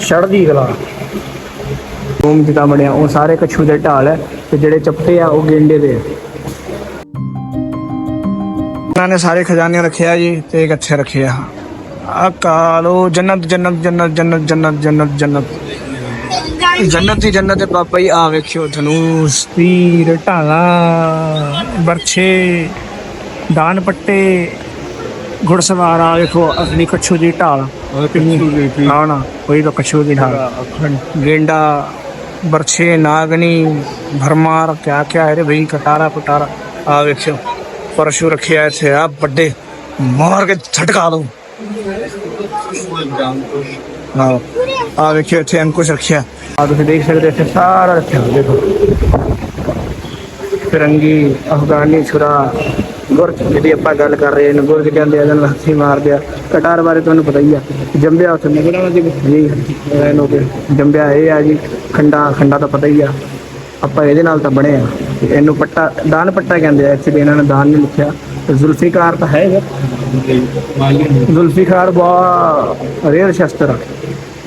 ਚੜਦੀ ਕਲਾ ਰੂਮ ਜਿਹਾ ਬਣਿਆ ਉਹ ਸਾਰੇ ਕਛੂ ਦੇ ਢਾਲ ਹੈ ਤੇ ਜਿਹੜੇ ਚੱਪੇ ਆ, ਉਹ ਗੇਂਡੇ ਦੇ ਉਹਨਾਂ ਨੇ ਸਾਰੇ ਖਜ਼ਾਨੇ ਰੱਖਿਆ ਜੀ ਤੇ ਇੱਕ ਇੱਥੇ ਰੱਖਿਆ ਅਕਾਲੋ ਜੰਨਤ ਜੰਨਤ ਜੰਨਤ ਜੰਨਤ ਜੰਨਤ ਜੰਨਤ ਜੰਨਤ। ਜੰਨਤ ਦੀ ਜੰਨਤ ਦੇ ਬਾਬਾ ਜੀ ਆ ਵੇਖਿਓ ਧਨੂਸ ਤੀਰ ਢਾਲਾ ਬਰਛੇ ਦਾਨ ਪੱਟੇ घुड़सवार आ अपनी कच्छू की ढाल तो कच्छू की ढाल गेंडा बर्छे नागनी भरमार क्या क्या है भाई कटारा पटारा। आ परशु रखे आए आप बड्डे। मार के झटका दो। हाँ। इतने अंकुश रखे आप देख सकते थे सारा रखे देखो। फिरंगी अफगानी छुरा ਗੁਰਜ ਜਿਹੜੀ ਆਪਾਂ ਗੱਲ ਕਰ ਰਹੇ ਨੇ ਗੁਰਜ ਕਹਿੰਦੇ ਆ ਜਨ ਹੱਥੀ ਮਾਰਦੇ ਆ। ਕਟਾਰ ਬਾਰੇ ਤੁਹਾਨੂੰ ਪਤਾ ਹੀ ਆ, ਜੰਬਿਆ ਉੱਥੇ ਨਿਕਲਣਾ ਜੀ। ਜੀ ਇਹਨੂੰ ਕਿ ਜੰਬਿਆ ਇਹ ਆ ਜੀ, ਖੰਡਾ ਖੰਡਾ ਤਾਂ ਪਤਾ ਹੀ ਆ। ਆਪਾਂ ਇਹਦੇ ਨਾਲ ਤਾਂ ਬਣੇ ਆ। ਇਹਨੂੰ ਪੱਟਾ, ਦਾਨ ਪੱਟਾ ਕਹਿੰਦੇ ਆ ਐਕਚੁਅਲੀ ਇਹਨਾਂ ਨੇ ਦਾਨ ਨਹੀਂ ਲਿਖਿਆ। ਜ਼ੁਲਫੀਕਾਰ ਤਾਂ ਹੈ ਜ਼ੁਲਫੀਕਾਰ ਬਹੁਤ ਰੇਅਰ ਸ਼ਸਤਰ ਆ।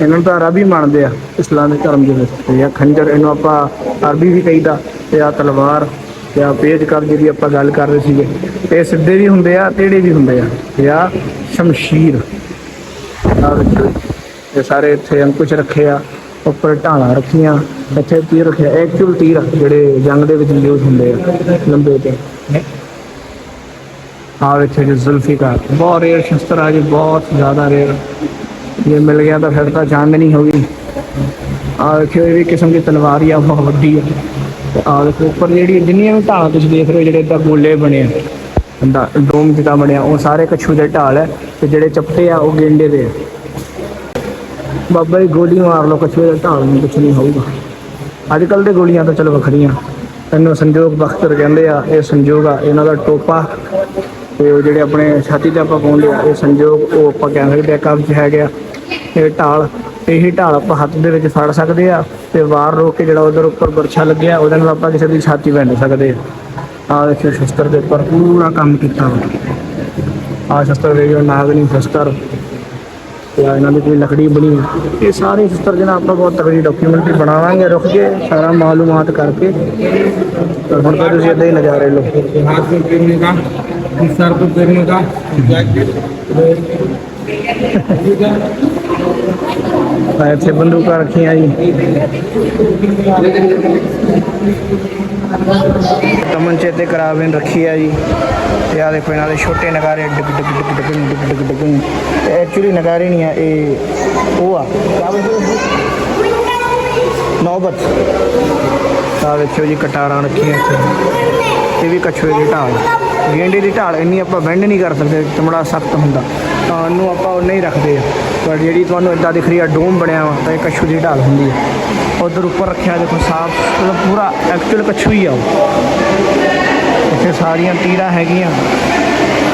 ਇਹਨਾਂ ਨੂੰ ਤਾਂ ਅਰਬੀ ਮੰਨਦੇ ਆ ਇਸਲਾਮਿਕ ਧਰਮ ਦੇ ਵਿੱਚ। ਜਾਂ ਖੰਜਰ, ਇਹਨੂੰ ਆਪਾਂ ਅਰਬੀ ਵੀ ਕਹੀਦਾ ਤੇ ਆ ਤਲਵਾਰ। ਤੇ ਪੇਜ ਕਰ ਜਿਹਦੀ ਆਪਾਂ ਗੱਲ ਕਰ ਰਹੇ ਸੀਗੇ। ਤੇ ਇਹ ਸਿੱਧੇ ਵੀ ਹੁੰਦੇ ਆ ਟੇੜੇ ਵੀ ਹੁੰਦੇ ਆ। ਤੇ ਸ਼ਮਸ਼ੀਰ। ਇਹ ਸਾਰੇ ਇੱਥੇ ਅੰਕੁਸ਼ ਰੱਖੇ ਆ, ਉੱਪਰ ਢਾਲਾਂ ਰੱਖੀਆਂ, ਇੱਥੇ ਤੀਰ ਰੱਖਿਆ ਐਕਚੁਅਲ ਤੀਰ ਜਿਹੜੇ ਜੰਗ ਦੇ ਵਿੱਚ ਯੂਜ਼ ਹੁੰਦੇ ਆ, ਲੰਬੇ ਤੇ। ਆਹ ਇੱਥੇ ਜੋ ਜ਼ੁਲਫੀਕਾਰ ਬਹੁਤ ਰੇਅਰ ਸ਼ਸਤਰ ਆ ਜੀ, ਬਹੁਤ ਜ਼ਿਆਦਾ ਰੇਅਰ ਜੇ ਮਿਲ ਗਿਆ ਤਾਂ ਫਿਰ ਤਾਂ ਚਾਂਦਨੀ ਹੋ ਗਈ ਆ ਵੇਖਿਓ, ਇਹ ਵੀ ਕਿਸਮ ਦੀ ਤਲਵਾਰ ਹੀ ਆ, ਬਹੁਤ ਵੱਡੀ ਆ। ਤੇ ਆ ਦੇਖੋ, ਉੱਪਰ ਜਿਹੜੀ ਜਿੰਨੀਆਂ ਵੀ ਢਾਲਾਂ ਤੁਸੀਂ ਦੇਖ ਰਹੇ ਹੋ, ਜਿਹੜੇ ਇਦਾਂ ਗੋਲੇ ਬਣੇ ਆ, ਅੰਦਾ, ਡੋਮ ਜਿਹਾ ਬਣਿਆ, ਉਹ ਸਾਰੇ ਕਛੂ ਦੇ ਢਾਲ ਹੈ ਤੇ ਜਿਹੜੇ ਚੱਪੇ ਆ, ਉਹ ਗੇਂਡੇ ਦੇ ਬਾਬਾ ਜੀ, ਗੋਲੀ ਮਾਰ ਲਓ ਕਛੂ ਦੇ ਢਾਲ ਨੂੰ ਕੁਛ ਨਹੀਂ ਹੋਊਗਾ। ਅੱਜ ਕੱਲ ਦੇ ਗੋਲੀਆਂ ਤਾਂ ਚਲੋ ਵੱਖਰੀਆਂ। ਇਹਨੂੰ ਸੰਜੋਗ ਬਖਤਰ ਕਹਿੰਦੇ ਆ, ਇਹ ਸੰਜੋਗ ਆ, ਇਹਨਾਂ ਦਾ ਟੋਪਾ ਤੇ ਉਹ ਜਿਹੜੇ ਆਪਣੇ ਛਾਤੀ ਤੇ ਆਪਾਂ ਪਾਉਂਦੇ ਆ, ਇਹ ਸੰਜੋਗ, ਉਹ ਆਪਾਂ ਕਹਿ ਸਕਦੇ ਆ, ਕਬਜ਼ ਹੈਗੇ ਆ। ਇਹ ਢਾਲ ਇਹੀ ਢਾਲ ਆਪਾਂ ਹੱਥ ਦੇ ਵਿੱਚ ਫੜ ਸਕਦੇ ਆ ਤੇ ਵਾਰ ਰੋਕ ਕੇ ਜਿਹੜਾ ਉਧਰ ਉੱਪਰ ਬਰਛਾ ਲੱਗਿਆ ਉਹਦੇ ਨਾਲ ਆਪਾਂ ਕਿਸੇ ਦੀ ਛਾਤੀ ਵੰਡ ਸਕਦੇ ਆ ਆਹ ਦੇਖਿਓ ਸ਼ਸਤਰ ਦੇ ਉੱਪਰ ਪੂਰਾ ਕੰਮ ਕੀਤਾ ਵਾ ਆਹ ਸ਼ਸਤਰ ਦੇ ਜੋ ਨਾਗਨੀ ਸ਼ਸਤਰ ਤੇ ਆਹ ਇਹਨਾਂ ਦੀ ਕੋਈ ਲੱਕੜੀ ਬਣੀ ਹੈ। ਇਹ ਸਾਰੇ ਸ਼ਸਤਰ ਜਿਹਨਾਂ ਆਪਾਂ ਬਹੁਤ ਤਕੜੀ ਡਾਕੂਮੈਂਟਰੀ ਬਣਾਵਾਂਗੇ ਰੁਕ ਕੇ ਸਾਰਾ ਮਾਲੂਮਾਤ ਕਰਕੇ ਤੇ ਹੁਣ ਤਾਂ ਤੁਸੀਂ ਇਦਾਂ ਹੀ ਨਜ਼ਾਰੇ ਲਓ हाथ में गिरने का इस सर को गिरने का ਆ ਇੱਥੇ ਬੰਦੂਕਾਂ ਰੱਖੀਆਂ ਜੀ। ਤਮਨ ਚੇਤੇ ਕਰਾਵੇਂ ਰੱਖੀ ਆ ਜੀ। ਤੇ ਆ ਦੇਖੋ ਇਹਨਾਂ ਦੇ ਛੋਟੇ ਨਗਾਰੇ ਡਿਗ ਡਿਗ ਡਿਗ ਡਿਗ ਡਿਗ ਡਿਗ ਡਿਗ ਐਕਚੁਅਲੀ ਨਗਾਰੇ ਨਹੀਂ ਆ, ਇਹ ਉਹ ਆ। ਨੌਬਤ। ਆ ਵੇਖਿਓ ਜੀ ਕਟਾਰਾਂ ਰੱਖੀਆਂ ਇੱਥੇ। ਇਹ ਵੀ ਕਛੂਏ ਦੀ ਢਾਲ। ਗੇਂਡੇ ਦੀ ਢਾਲ ਇੰਨੀ ਆਪਾਂ ਬੈਂਡ ਨਹੀਂ ਕਰ ਸਕਦੇ, ਚਮੜਾ ਸਖਤ ਹੁੰਦਾ। ਤਾਂ ਉਹਨੂੰ ਆਪਾਂ ਉਹ ਨਹੀਂ ਰੱਖਦੇ ਆ। ਪਰ ਜਿਹੜੀ ਤੁਹਾਨੂੰ ਇਦਾਂ ਦਿਖ ਰਹੀ ਆ, ਡੋਮ ਬਣਿਆ ਵਾ ਤਾਂ ਇਹ ਕਛੂ ਦੀ ਢਾਲ ਹੁੰਦੀ ਹੈ ਉਧਰ ਉੱਪਰ ਰੱਖਿਆ, ਦੇਖੋ ਸਾਫ਼, ਮਤਲਬ ਪੂਰਾ ਐਕਚੁਅਲ ਕਛੂ ਹੀ ਆ ਉਹ। ਇੱਥੇ ਸਾਰੀਆਂ ਤੀਰਾਂ ਹੈਗੀਆਂ।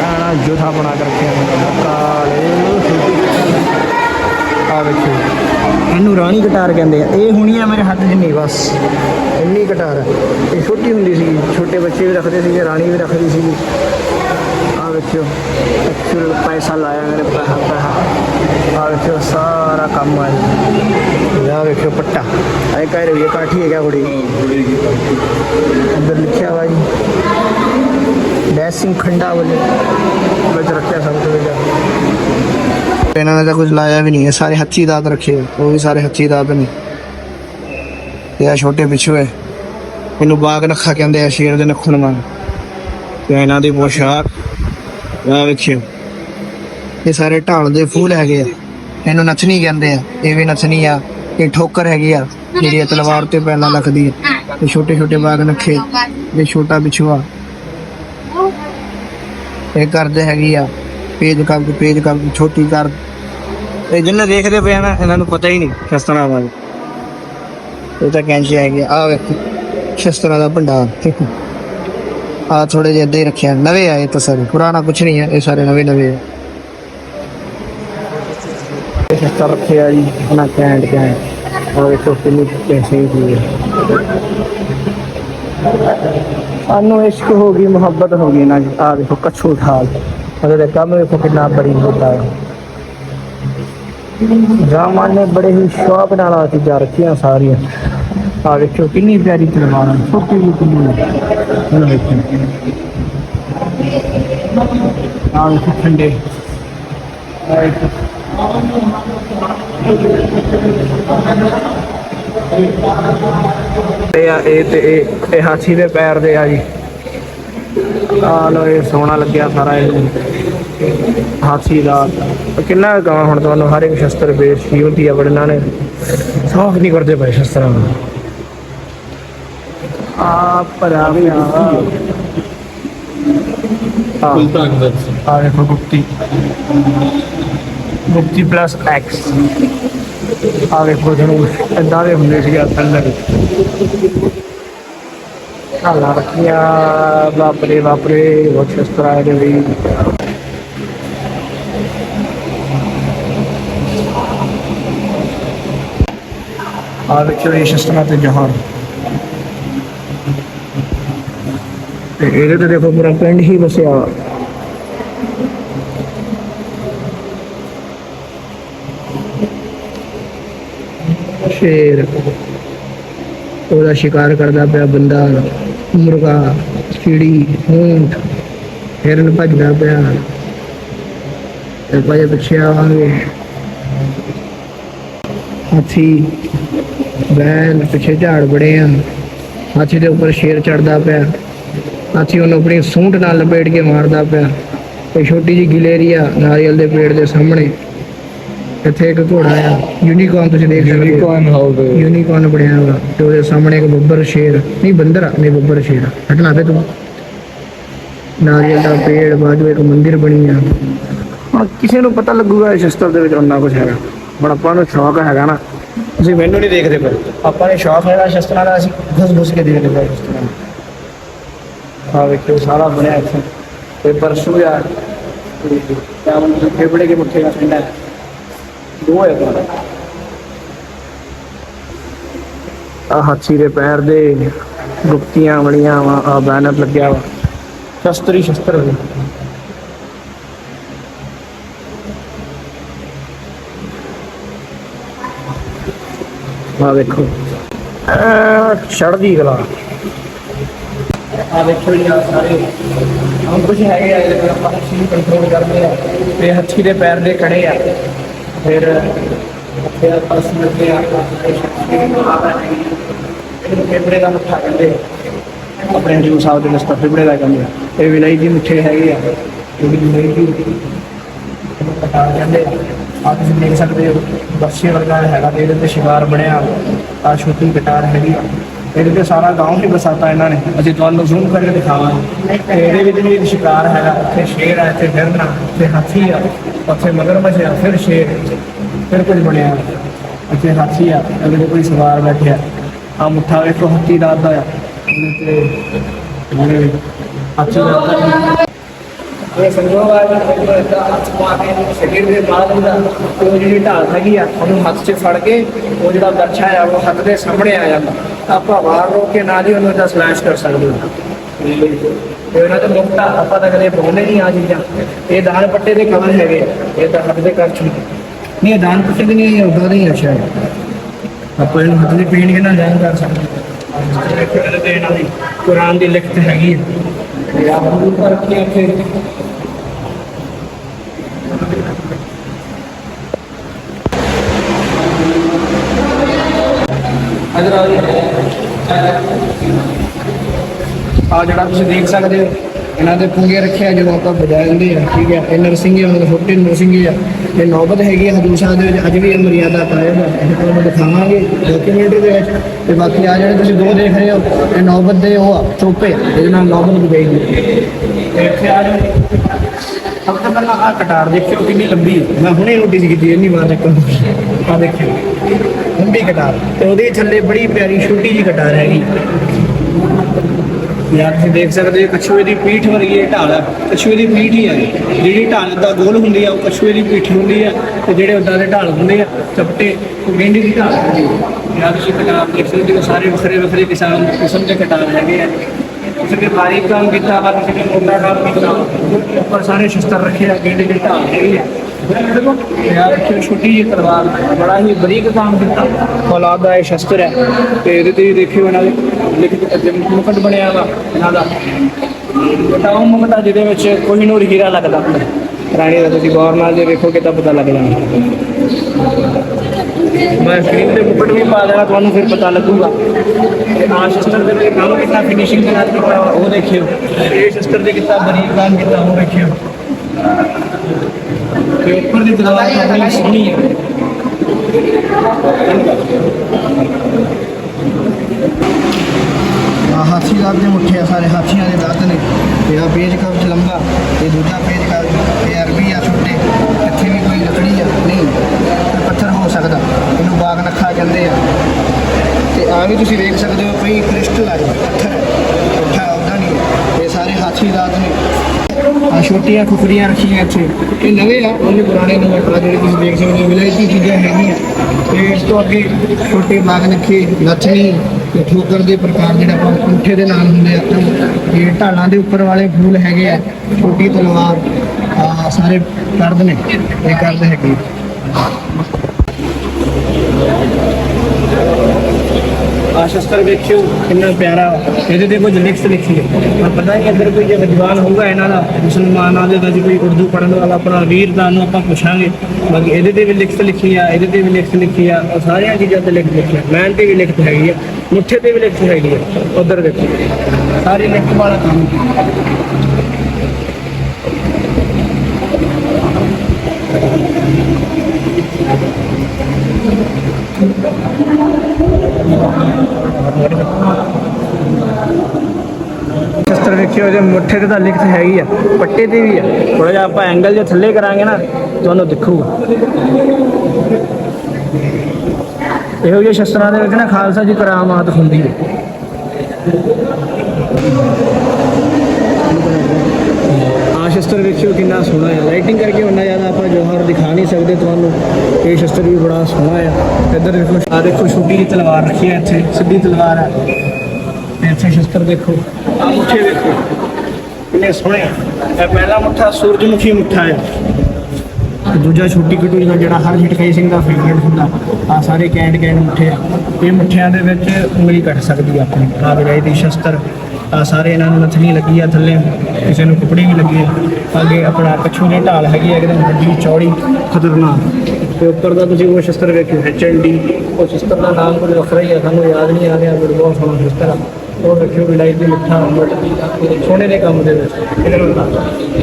ਆਹ ਜੋਧਾ ਬਣਾ ਕੇ ਰੱਖਿਆ ਕਾਲੇ ਆ ਵੇਖੋ ਇਹਨੂੰ ਰਾਣੀ ਕਟਾਰ ਕਹਿੰਦੇ ਆ। ਇਹ ਹੁਣੀ ਆ ਮੇਰੇ ਹੱਥ 'ਚ ਨਹੀਂ, ਬਸ। ਇੰਨੀ ਕਟਾਰ ਹੈ ਇਹ ਛੋਟੀ ਹੁੰਦੀ ਸੀ ਛੋਟੇ ਬੱਚੇ ਵੀ ਰੱਖਦੇ ਸੀਗੇ, ਰਾਣੀ ਵੀ ਰੱਖਦੀ ਸੀਗੀ। थो एक्चुअल पैसा लाया मेरे पैसा और थो सारा काम माल यहाँ देखियो पट्टा। अरे कह रही ये काठी है क्या घोड़ी अंदर लिखा भाई डैसिंग खंडा बोले बच रखे सब कुछ पहना तो कुछ लाया भी नहीं है सारे हथी दात रखे हैं वो भी सारे हथी दात नहीं यह छोटे पिछू है। इन बाघ नखा कहें शेर के ਦੇ ਨਖਣ इन्हों ਤੇ ਇਹਨਾਂ ਆ ਵੇਖਿਓ। ਇਹ ਸਾਰੇ ਢਾਲ ਦੇ ਫੂਲ ਹੈਗੇ ਆ। ਇਹਨੂੰ ਨਥਨੀ ਕਹਿੰਦੇ ਆ। ਇਹ ਵੀ ਨਥਨੀ ਆ। ਇਹ ਠੋਕਰ ਹੈਗੀ ਆ ਜਿਹੜੀ ਤਲਵਾਰ ਤੇ ਪਹਿਲਾਂ ਲੱਗਦੀ ਹੈ ਇਹ ਛੋਟੇ ਛੋਟੇ ਬਾਗ ਨਖੇ ਇਹ ਛੋਟਾ ਪਿਛੂਆ ਇਹ ਕਰਦੇ ਹੈਗੀ ਆ। ਪੇਜ ਕਰ ਪੇਜ ਕਰ ਛੋਟੀ ਕਰ ਇਹ ਜਿੰਨੇ ਦੇਖਦੇ ਪਏ ਆ ਨਾ ਇਹਨਾਂ ਨੂੰ ਪਤਾ ਹੀ ਨਹੀਂ ਕਿਸ ਤਰ੍ਹਾਂ ਦਾ ਇਹ ਤਾਂ ਕੈਂਚੀ ਹੈਗੀ ਆ। ਵੇਖ ਸ਼ਸਤਰਾਂ ਦਾ ਭੰਡਾਰ ਆ ਥੋੜੇ ਜਿਹੇ ਏਦਾਂ ਰੱਖਿਆ ਨਵੇਂ ਆਏ ਤਾਂ ਸਾਰੇ। ਪੁਰਾਣਾ ਕੁਝ ਨਹੀਂ ਹੈ ਇਹ ਸਾਰੇ ਨਵੇਂ ਨਵੇਂ ਆ। ਇਹ ਸ਼ਸਤਰ ਰੱਖਿਆ ਜੀ ਉਹਨਾਂ ਕੈਂਡ ਕੈਂਡ ਆ ਵੇਖੋ ਕਿੰਨੀ ਪੈਸੇ ਦੀ ਸਾਨੂੰ ਇਸ਼ਕ ਹੋ ਗਈ, ਮੁਹੱਬਤ ਹੋ ਗਈ ਨਾ ਜੀ। ਆ ਦੇਖੋ ਕਛੂ ਠਾਲ ਉਹਦੇ ਕੰਮ ਵੇਖੋ ਕਿੰਨਾ ਬੜੀ ਹੁੰਦਾ ਹੈ ਰਾਮਾ ਨੇ ਬੜੇ ਹੀ ਸ਼ੌਕ ਨਾਲ ਆ ਚੀਜ਼ਾਂ ਰੱਖੀਆਂ ਸਾਰੀਆਂ। ਆ ਵੇਖੋ ਕਿੰਨੀ ਪਿਆਰੀ ਤਲਵਾਰ ਹੈ ਛੋਟੀ ਕਿੰਨੀ ਹੁਣ ਵੇਖੋ ਆ ਠੰਡੇ ਇਹ ਆ, ਇਹ ਤੇ ਇਹ ਇਹ ਹਾਥੀ ਦੇ ਪੈਰ ਦੇ ਆ ਜੀ। ਆ ਲੋ ਇਹ ਸੋਨਾ ਲੱਗਿਆ ਸਾਰਾ ਇਹ। ਹਾਥੀ ਦਾ। ਕਿੰਨਾ ਕਹਾਂ ਹੁਣ ਤੁਹਾਨੂੰ, ਹਰ ਇੱਕ ਸ਼ਸਤਰ ਬੇਸ ਕੀਮਤੀ ਆ ਬੜੇ ਨੇ ਸਾਫ਼ ਨਹੀਂ ਕਰਦੇ ਪਏ ਸ਼ਸਤਰਾਂ ਨੂੰ ਆ ਭਰਾ ਵੀ ਆ ਆ ਅੰਦਰ ਆ ਦੇਖੋ ਗੁਪਤੀ। ਗੁਪਤੀ ਪਲੱਸ ਐਕਸ ਆ ਦੇਖੋ ਜਨੂੰ ਇਦਾਂ ਦੇ ਹੁੰਦੇ ਸੀਗੇ ਅੰਦਰ ਹਾਲਾ ਰੱਖਿਆ ਬਾਪਰੇ ਬਾਪਰੇ ਬਹੁਤ ਸ਼ਸਤਰ ਦੇ ਵੀ ਆ ਦੇਖੋ ਇਹ ਸ਼ਸਤਰਾਂ ਤੇ ਜਹਾਨ ਤੇ ਇਹਦੇ ਤੇ ਦੇਖੋ ਪੂਰਾ ਪਿੰਡ ਹੀ ਵਸਿਆ। ਵਾ। ਸ਼ੇਰ। ਉਹਦਾ ਸ਼ਿਕਾਰ ਕਰਦਾ ਪਿਆ ਬੰਦਾ, ਮੁਰਗਾ, ਚਿੜੀ, ਊਂਠ, ਹਿਰਨ ਭੱਜਦਾ ਪਿਆ। ਤੇ ਭਾਈ ਪਿੱਛੇ ਆਵਾਂਗੇ ਹਾਥੀ, ਬੈਲ ਪਿੱਛੇ ਝਾੜ ਬੜੇ ਆ। ਹਾਥੀ ਦੇ ਉੱਪਰ ਸ਼ੇਰ ਚੜਦਾ ਪਿਆ। ਹਾਥੀ ਉਹਨੂੰ ਆਪਣੀ ਸੂੰਡ ਨਾਲ ਲਪੇਟ ਕੇ ਮਾਰਦਾ ਪਿਆ। ਤੇ ਛੋਟੀ ਜੀ ਗਿਲੇਰੀਆ ਨਾਰੀਅਲ ਦੇ ਪੇੜ ਦੇ ਸਾਹਮਣੇ। ਇੱਥੇ ਇੱਕ ਘੋੜਾ ਆ। ਯੂਨੀਕੌਰਨ ਤੁਸੀਂ ਦੇਖ ਸਕਦੇ ਹੋ। ਯੂਨੀਕੌਰਨ ਯੂਨੀਕੌਰਨ ਬਣਿਆ ਵਾ ਤੇ ਉਹਦੇ ਸਾਹਮਣੇ ਇੱਕ ਬੱਬਰ ਸ਼ੇਰ। ਨਹੀਂ ਬੰਦਰ ਆ। ਨਹੀਂ ਬੱਬਰ ਸ਼ੇਰ ਹਟਣਾ ਪਏ ਤੂੰ। ਨਾਰੀਅਲ ਦਾ ਪੇੜ ਬਾਜੂ ਇੱਕ ਮੰਦਿਰ ਬਣੀ ਆ। ਹੁਣ ਕਿਸੇ ਨੂੰ ਪਤਾ ਲੱਗੂਗਾ ਇਸ ਸ਼ਸਤਰ ਦੇ ਵਿੱਚ ਉਹਨਾਂ ਕੁਝ ਹੈਗਾ। ਹੁਣ ਆਪਾਂ ਨੂੰ ਸ਼ੌਕ ਹੈਗਾ ਨਾ। ਤੁਸੀਂ ਮੈਨੂੰ ਨਹੀਂ ਦੇਖਦੇ ਪਰ ਆਪਾਂ ਨੇ ਸ਼ੌਕ ਹੈਗਾ ਸ਼ਸਤਰਾਂ ਦਾ ਅਸੀਂ ਘੁਸ ਘੁਸ ਕੇ ਦੇਖਦੇ ਪਏ ਸ਼ਸਤਰਾਂ ਆ ਵੇਖੋ ਸਾਰਾ ਬਣਿਆ ਇੱਥੇ। ਤੇ ਪਰਸੂ ਯਾਰ ਤਾਂ ਉਹ ਫੇਫੜੇ ਕੇ ਮੁੱਠੇ ਦਾ ਪਿੰਡਾ ਦੋ ਹੈ ਆਪਣਾ ਆ ਹਾਥੀ ਦੇ ਪੈਰ ਦੇ, ਗੁਪਤੀਆਂ ਬਣੀਆਂ ਵਾ, ਆ ਬੈਨਰ ਲੱਗਿਆ ਵਾ। ਸ਼ਸਤਰ ਸ਼ਸਤਰ ਹੋਵੇ ਆ ਵੇਖੋ। ਚੜਦੀ ਕਲਾ। ਆ ਵੇਖੋ ਜੀ, ਆਹ ਸਾਰੇ। ਹਮ ਕੁਝ ਹੈਗੇ ਆ, ਜਿਹੜੇ ਆਪਾਂ ਹੱਥੀ ਨੂੰ ਕੰਟਰੋਲ ਕਰਦੇ ਆ, ਤੇ ਹੱਥੀ ਦੇ ਪੈਰ ਦੇ ਖੜੇ ਆ। ਫਿਰ ਫਿਰ ਆਪਾਂ ਸਮਝਦੇ ਆ ਇਹ ਫੇਫੜੇ ਦਾ ਮੁੱਠਾ ਕਹਿੰਦੇ ਆਪਣੇ ਹਜੂਰ ਸਾਹਿਬ ਦੇ ਨਸਤਾ ਫੇਫੜੇ ਦਾ ਕਹਿੰਦੇ ਆ। ਇਹ ਵਿਲਾਈ ਦੀ ਮੁੱਠੇ ਹੈਗੇ ਆ। ਇਹ ਵੀ ਵਿਲਾਈ ਦੀ ਮੁੱਠਾ ਕਹਿੰਦੇ ਆ। ਆਹ ਤੁਸੀਂ ਦੇਖ ਸਕਦੇ ਹੋ, ਬੱਸੇ ਵਰਗਾ ਹੈਗਾ, ਤੇ ਇਹਦੇ ਤੇ ਸ਼ਿਕਾਰ ਬਣਿਆ। ਆ ਛੋਟੀ ਕਟਾਰ ਹੈਗੀ ਆ। ਇਹਦੇ ਤੇ ਸਾਰਾ گاؤں ਹੀ ਬਸਾਤਾ ਇਹਨਾਂ ਨੇ ਅਸੀਂ ਤੁਹਾਨੂੰ ਜ਼ੂਮ ਕਰਕੇ ਦਿਖਾਵਾਂਗੇ ਤੇ ਇਹਦੇ ਵਿੱਚ ਵੀ ਇੱਕ ਸ਼ਿਕਾਰ ਹੈਗਾ ਉੱਥੇ ਸ਼ੇਰ ਹੈ ਇੱਥੇ ਹਿਰਨ ਆ ਤੇ ਹਾਥੀ ਆ ਉੱਥੇ ਮਗਰਮੱਛ ਆ ਫਿਰ ਸ਼ੇਰ ਫਿਰ ਕੁਝ ਬਣਿਆ ਇੱਥੇ ਹਾਥੀ ਆ ਅਗਲੇ ਕੋਈ ਸਵਾਰ ਬੈਠਿਆ ਆ ਮੁੱਠਾ ਵੇਖੋ ਹਾਥੀ ਦਾ ਅੱਧਾ ਆ ਉਹਦੇ ਤੇ ਉਹਨੇ ਹਾਥੀ ਦਾ ਅੱਧਾ ਇਹ ਸੰਜੋਗ ਆ ਜਿਹੜਾ ਇਹਦਾ ਹੱਥ ਪਾ ਕੇ ਸਰੀਰ ਦੇ ਬਾਅਦ ਦਾ ਉਹ ਜਿਹੜੀ ਢਾਲ ਹੈਗੀ ਆ, ਉਹਨੂੰ ਹੱਥ 'ਚ ਫੜ ਕੇ ਉਹ ਜਿਹੜਾ ਦਰਛਾ ਆ, ਉਹ ਹੱਥ ਦੇ ਸਾਹਮਣੇ ਆ ਜਾਂਦਾ। ਆਪਾਂ ਵਾਰ ਰੋਕ ਕੇ ਨਾਲ ਹੀ ਉਹਨੂੰ ਇਹਦਾ ਸਲੈਸ਼ ਕਰ ਸਕਦੇ ਹਾਂ। ਤੇ ਇਹਨਾਂ ਦੇ ਮੁਕਤਾ ਆਪਾਂ ਤਾਂ ਕਦੇ ਬੋਲੇ ਨਹੀਂ ਆ ਚੀਜ਼ਾਂ। ਇਹ ਦਾਨ ਪੱਟੇ ਦੇ ਕੰਮ ਹੈਗੇ ਇਹ ਤਾਂ ਹੱਥ ਦੇ ਕਰ ਚੁੱਕੇ ਨਹੀਂ, ਇਹ ਦਾਨ ਪੱਟੇ ਦੇ ਨਹੀਂ, ਇਹ ਉਦਾਂ ਦੇ ਹੀ ਆ ਸ਼ਾਇਦ। ਆਪਾਂ ਇਹਨੂੰ ਹੱਥ ਦੇ ਪੀਣ ਕੇ ਨਾਲ ਜਾਣ ਕਰ ਸਕਦੇ ਹਾਂ। ਕੁਰਾਨ ਦੀ ਲਿਖਤ ਹੈਗੀ ਹੈ ਤੇ ਪਰ ਕੀ ਇੱਥੇ ਆ ਜਿਹੜਾ ਤੁਸੀਂ ਦੇਖ ਸਕਦੇ ਹੋ ਇਹਨਾਂ ਦੇ ਪੁੰਗੇ ਰੱਖਿਆ, ਜਦੋਂ ਆਪਾਂ ਬਜਾ ਦਿੰਦੇ ਆ, ਠੀਕ ਹੈ, ਇਹ ਨਰਸਿੰਘੇ ਹੁੰਦੇ, ਛੋਟੇ ਨਰਸਿੰਘੇ ਆ, ਇਹ ਨੌਬਤ ਹੈਗੀ ਆ ਹਜ਼ੂਰ ਸਾਹਿਬ ਦੇ ਵਿੱਚ, ਅੱਜ ਵੀ ਇਹ ਮਰਿਆਦਾ ਕਾਇਮ ਹੈ ਇਹ ਤੁਹਾਨੂੰ ਦਿਖਾਵਾਂਗੇ ਡਾਕੂਮੈਂਟਰੀ ਦੇ ਵਿੱਚ, ਤੇ ਬਾਕੀ ਆ ਜਿਹੜੇ ਤੁਸੀਂ ਦੋ ਦੇਖ ਰਹੇ ਹੋ, ਇਹ ਨੌਬਤ ਦੇ ਉਹ ਆ, ਚੋਪੇ ਇਹਦੇ ਨਾਲ ਨੌਬਤ ਬਗਾਈ ਤੇ ਇੱਥੇ ਆ ਜਿਹੜੇ ਸਭ ਤੋਂ ਪਹਿਲਾਂ ਆ ਕਟਾਰ ਦੇਖਿਓ, ਕਿੰਨੀ ਲੰਬੀ ਹੈ ਮੈਂ ਹੁਣੇ ਨੋਟਿਸ ਕੀਤੀ, ਇੰਨੀ ਵਾਰ ਦੇਖੋ। ਆ ਦੇਖਿਓ, ਲੰਬੀ ਕਟਾਰ ਤੇ ਉਹਦੇ ਥੱਲੇ ਬੜੀ ਪਿਆਰੀ ਛੋਟੀ ਜੀ ਕਟਾਰ ਹੈਗੀ। ਯਾਰ, ਤੁਸੀਂ ਦੇਖ ਸਕਦੇ ਹੋ, ਕਛੂਏ ਦੀ ਪੀਠ ਵਰਗੀ ਇਹ ਢਾਲ ਹੈ ਕਛੂਏ ਦੀ ਪੀਠ ਹੀ ਹੈ ਜਿਹੜੀ ਢਾਲ ਦਾ ਗੋਲ ਹੁੰਦੀ ਆ, ਉਹ ਕਛੂਏ ਦੀ ਪੀਠ ਹੁੰਦੀ ਆ ਤੇ ਜਿਹੜੇ ਉਦਾਂ ਦੇ ਢਾਲ ਹੁੰਦੇ ਆ, ਚਪਟੇ, ਉਹ ਗੇਂਡੀ ਦੀ ਢਾਲ ਹੁੰਦੀ ਹੈ ਯਾਰ, ਤੁਸੀਂ ਕਟਾਰ ਦੇਖ ਸਕਦੇ ਹੋ, ਸਾਰੇ ਵੱਖਰੇ ਵੱਖਰੇ ਕਿਸਾਨ ਕਿਸਮ ਦੇ ਕਟਾਰ ਹੈਗੇ ਆ। ਕਿਸੇ ਨੇ ਬਾਰੀਕ ਕੰਮ ਕੀਤਾ ਵਾ ਕਿਸੇ ਨੇ ਮੋਟਾ ਕੰਮ ਕੀਤਾ, ਉੱਪਰ ਸਾਰੇ ਸ਼ਸਤਰ ਰੱਖੇ ਆ ਗੇਂਡੇ ਦੀ ਢਾਲ ਹੈਗੀ ਆ। ਯਾਰ ਕਿ ਛੋਟੀ ਜਿਹੀ ਤਲਵਾਰ ਬੜਾ ਹੀ ਬਰੀਕ ਕੰਮ ਕੀਤਾ ਔਲਾਦ ਦਾ ਇਹ ਸ਼ਸਤਰ ਹੈ ਤੇ ਇਹਦੇ ਤੇ ਦੇਖਿਓ ਇਹਨਾਂ ਦੇ ਲਿਖਤ ਤੇ ਮੁਕਟ ਬਣਿਆ ਵਾ ਇਹਨਾਂ ਦਾ ਬੇਟਾ ਉਹ ਜਿਹਦੇ ਵਿੱਚ ਕੋਹੀਨੂਰ ਹੀਰਾ ਲੱਗਦਾ ਰਾਣੀ ਦਾ ਤੁਸੀਂ ਗੌਰ ਨਾਲ ਜੇ ਵੇਖੋਗੇ ਤਾਂ ਪਤਾ ਲੱਗ ਜਾਣਾ ਮੈਂ ਸਕਰੀਨ ਤੇ ਮੁਕਟ ਵੀ ਪਾ ਦੇਣਾ ਤੁਹਾਨੂੰ ਫਿਰ ਪਤਾ ਲੱਗੂਗਾ ਤੇ ਆ ਸ਼ਸਤਰ ਦੇ ਵਿੱਚ ਕੰਮ ਕਿੰਨਾ ਫਿਨਿਸ਼ਿੰਗ ਦੇ ਨਾਲ ਕੀਤਾ ਉਹ ਦੇਖਿਓ ਇਹ ਸ਼ਸਤਰ ਦੇ ਕਿੰਨਾ ਬਰੀਕ ਕੰਮ ਕੀਤਾ ਉਹ ਦੇਖਿਓ ਤੇ ਉੱਪਰ ਦੀ ਤਲਵਾਰ ਕਿੰਨੀ ਸੋਹਣੀ ਹੈ ਆਹ ਹਾਥੀ ਦਾ ਦੇ ਮੁੱਠੇ ਆ ਸਾਰੇ, ਹਾਥੀਆਂ ਦੇ ਦਾਤ ਨੇ। ਤੇ ਆ ਪੇਜ ਕਬਜ਼ ਲੰਬਾ, ਤੇ ਦੂਜਾ ਪੇਜ ਕਬਜ਼ ਇਹ ਅਰਬੀ ਆ ਛੋਟੇ। ਇੱਥੇ ਵੀ ਕੋਈ ਲੱਕੜੀ ਆ? ਨਹੀਂ ਇਹ ਪੱਥਰ ਹੋ ਸਕਦਾ। ਇਹਨੂੰ ਬਾਗ ਨਖਾ ਕਹਿੰਦੇ ਆ। ਤੇ ਆ ਵੀ ਤੁਸੀਂ ਵੇਖ ਸਕਦੇ ਹੋ ਕੋਈ ਕ੍ਰਿਸਟਲ ਆ ਜੀ ਪੱਥਰ। ਉੱਠਾ ਉਹਦਾ ਨਹੀਂ। ਇਹ ਸਾਰੇ ਹਾਥੀ ਦਾਤ ਨੇ। ਆ ਛੋਟੀਆਂ ਖੁਕਰੀਆਂ ਰੱਖੀਆਂ ਇੱਥੇ। ਇਹ ਨਵੇਂ ਆ, ਉਹਨੇ ਪੁਰਾਣੇ ਨਹੀਂ ਆ, ਜਿਹੜੇ ਤੁਸੀਂ ਦੇਖ ਸਕਦੇ ਹੋ ਵਿਲਾਇਤੀ ਚੀਜ਼ਾਂ ਹੈਗੀਆਂ। ਤੇ ਇਸ ਤੋਂ ਅੱਗੇ ਛੋਟੇ ਬਾਗ ਨਖੇ, ਨੱਥਣੀ ਤੇ ਠੋਕਰ ਦੇ ਪ੍ਰਕਾਰ ਜਿਹੜਾ ਆਪਾਂ ਅੰਗੂਠੇ ਦੇ ਨਾਲ ਹੁੰਦੇ ਆ ਇਹ ਢਾਲਾਂ ਦੇ ਉੱਪਰ ਵਾਲੇ ਫੂਲ ਹੈਗੇ ਆ, ਛੋਟੀ ਤਲਵਾਰ, ਆ, ਸਾਰੇ ਕਰਦ ਨੇ, ਇਹ ਕਰਦ ਹੈਗੇ ਆ ਸ਼ਸਤਰ ਵੇਖਿਓ, ਕਿੰਨਾ ਪਿਆਰਾ ਇਹਦੇ ਤੇ ਕੁਝ ਲਿਖਤ ਲਿਖੀ ਹੈ ਪਰ ਪਤਾ ਹੈ ਕਿ ਅੰਦਰ ਕੋਈ ਜੇ ਵਿਦਵਾਨ ਹੋਊਗਾ ਇਹਨਾਂ ਦਾ, ਮੁਸਲਮਾਨਾਂ ਦੇ ਦਾ ਜੀ ਕੋਈ ਉਰਦੂ ਪੜ੍ਹਨ ਵਾਲਾ, ਆਪਣਾ ਵੀਰ ਦਾ ਨੂੰ ਆਪਾਂ ਪੁੱਛਾਂਗੇ। ਬਾਕੀ ਇਹਦੇ ਤੇ ਵੀ ਲਿਖਤ ਲਿਖੀ ਆ ਇਹਦੇ ਤੇ ਵੀ ਲਿਖਤ ਲਿਖੀ ਆ ਉਹ ਸਾਰੀਆਂ ਚੀਜ਼ਾਂ ਤੇ ਲਿਖਤ ਲਿਖੀ ਆ ਮੈਨ ਤੇ ਵੀ ਲਿਖਤ ਹੈਗੀ ਆ, ਮੁੱਠੇ ਤੇ ਵੀ ਲਿਖਤ ਹੈਗੀ ਆ। ਉਧਰ ਦੇਖੋ। ਸਾਰੀ ਲਿਖਤ ਵਾਲਾ ਕੰਮ। ਸ਼ਸਤਰ ਮੁੱਠੇ ਤੇ ਤਾਂ ਲਿਖਤ ਹੈਗੀ ਆ, ਪੱਟੇ ਤੇ ਵੀ ਆ। ਥੋੜਾ ਜਿਹਾ ਆਪਾਂ ਐਂਗਲ ਜੇ ਥੱਲੇ ਕਰਾਂਗੇ ਨਾ, ਤੁਹਾਨੂੰ ਦਿਖੂਗਾ। ਇਹੋ ਜਿਹੇ ਸ਼ਸਤਰਾਂ ਦੇ ਵਿੱਚ ਨਾ ਖਾਲਸਾ ਜੀ ਕਰਾਮਾਤ ਹੁੰਦੀ ਹੈ। ਆ ਸ਼ਸਤਰ ਵੇਖਿਓ ਕਿੰਨਾ ਸੋਹਣਾ ਹੈ ਲਾਈਟਿੰਗ ਕਰਕੇ ਉਹਨਾਂ ਜ਼ਿਆਦਾ ਆਪਾਂ ਜੋਹਰ ਦਿਖਾ ਨਹੀਂ ਸਕਦੇ ਤੁਹਾਨੂੰ। ਇਹ ਸ਼ਸਤਰ ਵੀ ਬੜਾ ਸੋਹਣਾ ਹੈ ਇੱਧਰ ਦੇਖੋ ਆ ਦੇਖੋ ਛੋਟੀ ਜਿਹੀ ਤਲਵਾਰ ਰੱਖੀ ਹੈ ਇੱਥੇ, ਸਿੱਧੀ ਤਲਵਾਰ ਹੈ ਇੱਥੇ ਸ਼ਸਤਰ ਦੇਖੋ। ਆ ਮੁੱਠੇ ਦੇਖੋ ਕਿੰਨੇ ਸੋਹਣੇ ਇਹ ਪਹਿਲਾ ਮੁੱਠਾ ਸੂਰਜਮੁਖੀ ਮੁੱਠਾ ਹੈ। ਦੂਜਾ ਛੋਟੀ ਕਟੋਰੀ ਦਾ ਜਿਹੜਾ ਹਰ ਕਈ ਸਿੰਘ ਦਾ ਫੇਵਰੇਟ ਹੁੰਦਾ ਆ ਸਾਰੇ ਕੈਂਟ ਕੈਂਟ ਮੁੱਠੇ ਆ। ਇਹ ਮੁੱਠਿਆਂ ਦੇ ਵਿੱਚ ਉਂਗਲੀ ਕੱਟ ਸਕਦੀ ਆ ਆਪਣੀ ਆ ਬਜਾਈ ਦੀ ਸ਼ਸਤਰ ਆ ਸਾਰੇ ਇਹਨਾਂ ਨੂੰ ਨਥਨੀ ਲੱਗੀ ਆ ਥੱਲੇ, ਕਿਸੇ ਨੂੰ ਕੁਪੜੀ ਵੀ ਲੱਗੀ ਆ। ਅੱਗੇ ਆਪਣਾ ਕੱਛੂ ਦੀ ਢਾਲ ਹੈਗੀ ਆ, ਇੱਕਦਮ ਵੱਡੀ ਚੌੜੀ, ਖਤਰਨਾਕ। ਤੇ ਉੱਪਰ ਦਾ ਤੁਸੀਂ ਉਹ ਸ਼ਸਤਰ ਵੇਖਿਓ ਐੱਚ ਐਨ ਡੀ ਉਹ ਸ਼ਸਤਰ ਦਾ ਨਾਮ ਕੋਈ ਵੱਖਰਾ ਹੀ ਆ, ਸਾਨੂੰ ਯਾਦ ਨਹੀਂ ਆ ਰਿਹਾ ਪਰ ਬਹੁਤ ਸੋਹਣਾ ਸ਼ਸਤਰ ਆ। ਉਹ ਵੇਖਿਓ ਵਿਲਾਈ ਦੀ ਮਿੱਠਾ ਸੋਨੇ ਦੇ ਕੰਮ ਦੇ ਵਿੱਚ ਨਾਲ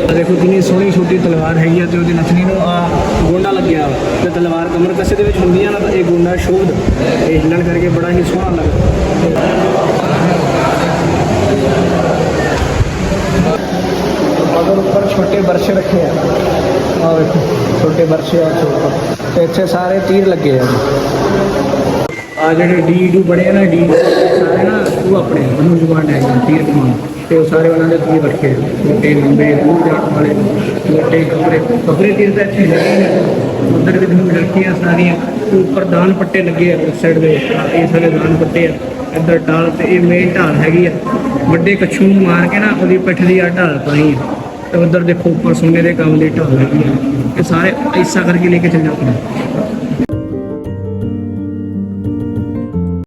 ਆ ਦੇਖੋ ਕਿੰਨੀ ਸੋਹਣੀ ਛੋਟੀ ਤਲਵਾਰ ਹੈਗੀ ਆ ਤੇ ਉਹਦੀ ਨਥਨੀ ਨੂੰ ਆ ਗੋਂਡਾ ਲੱਗਿਆ ਤੇ ਤਲਵਾਰ ਕਮਰ ਕੱਸੇ ਦੇ ਵਿੱਚ ਹੁੰਦੀ ਆ ਨਾ ਤਾਂ ਇਹ ਗੋਂਡਾ ਸ਼ੋਧ ਇਹ ਹਿੱਲਣ ਕਰਕੇ ਬੜਾ ਹੀ ਸੋਹਣਾ ਲੱਗਦਾ। ਅਗਰ ਉੱਪਰ ਛੋਟੇ ਬਰਛੇ ਰੱਖੇ ਆ। ਆ ਵੇਖੋ ਛੋਟੇ ਬਰਛੇ ਆ ਉੱਪਰ। ਤੇ ਇੱਥੇ ਸਾਰੇ ਤੀਰ ਲੱਗੇ ਆ। ਆ ਜਿਹੜੇ ਡੀ ਡੂ ਬੜੇ ਆ ਨਾ ਡੀ ਸਾਰੇ ਉਹ ਆਪਣੇ ਮਨੂ ਜ਼ੁਬਾਨ ਹੈ ਤੀਰ ਕਮਾਨ ਤੇ ਉਹ ਸਾਰੇ ਉਹਨਾਂ ਦੇ ਤੀਰ ਰੱਖੇ ਆ। ਛੋਟੇ ਲੰਬੇ, ਦੂਰ ਜਾਣ ਵਾਲੇ ਛੋਟੇ ਕਪੜੇ। ਕਪੜੇ ਤੀਰ ਤਾਂ ਇੱਥੇ ਲੱਗੇ ਨੇ ਉਧਰ ਵੀ ਤੁਹਾਨੂੰ ਰੱਖੀਆਂ ਸਾਰੀਆਂ। ਤੇ ਉੱਪਰ ਦਾਨ ਪੱਟੇ ਲੱਗੇ ਆ ਉਸ ਸਾਈਡ ਦੇ। ਆਹ ਇਹ ਸਾਰੇ ਦਾਨ ਪੱਟੇ ਆ। ਇੱਧਰ ਢਾਲ ਤੇ ਇਹ ਮੇਨ ਢਾਲ ਹੈਗੀ ਆ। ਵੱਡੇ ਕੱਛੂ ਨੂੰ ਮਾਰ ਕੇ ਨਾ ਉਹਦੀ ਪਿੱਠ ਦੀ ਆ ਢਾਲ ਪਾਈ ਆ। ਤੇ ਉਧਰ ਦੇਖੋ ਉੱਪਰ ਸੋਨੇ ਦੇ ਕੰਮ ਦੀ ਢਾਲ ਹੈਗੀ ਆ। ਇਹ ਸਾਰੇ ਐਸਾ ਕਰਕੇ ਲੈ ਕੇ ਚੱਲਣਾ ਪੈਂਦਾ